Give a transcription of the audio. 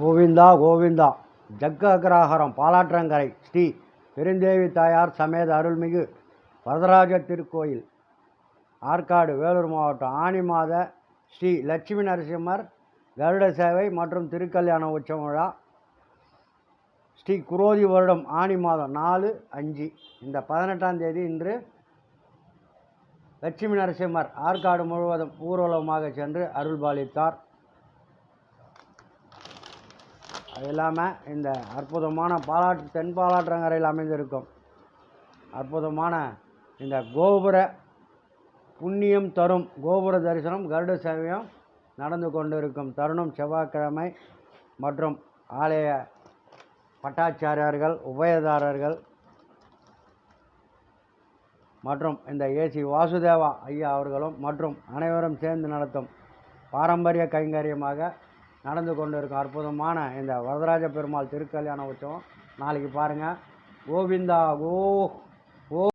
கோவிந்தா கோவிந்தா. ஜக்க அக்ராஹரம் பாலாற்றங்கரை ஸ்ரீ பெருந்தேவி தாயார் சமேத அருள்மிகு வரதராஜ திருக்கோயில் ஆற்காடு வேலூர் மாவட்டம் ஆனி மாத ஸ்ரீ லட்சுமி நரசிம்மர் கருட சேவை மற்றும் திருக்கல்யாண உற்சவ விழா. ஸ்ரீ குரோதி வருடம் ஆனி மாதம் நாலு அஞ்சு. இந்த பதினெட்டாம் தேதி இன்று லட்சுமி நரசிம்மர் ஆற்காடு முழுவதும் ஊர்வலமாக சென்று அருள்பாலித்தார். அது இல்லாமல் இந்த அற்புதமான பாலாற்று தென் பாலாற்றங்கரையில் அமைந்திருக்கும். அற்புதமான இந்த கோபுர புண்ணியம் தரும். கோபுர தரிசனம் கருட சேவையும் நடந்து கொண்டிருக்கும். தருணம் செவ்வாய்க்கிழமை மற்றும் ஆலய பட்டாச்சாரியார்கள் உபயதாரர்கள் மற்றும் இந்த ஏசி வாசுதேவா ஐயா அவர்களும் மற்றும் அனைவரும் சேர்ந்து நடத்தும் பாரம்பரிய கைங்கரியமாக நடந்து கொண்டிருக்கும் அற்புதமான இந்த வரதராஜ பெருமாள் திருக்கல்யாண உற்சவம். நாளைக்கு பாருங்கள் கோவிந்தா கோ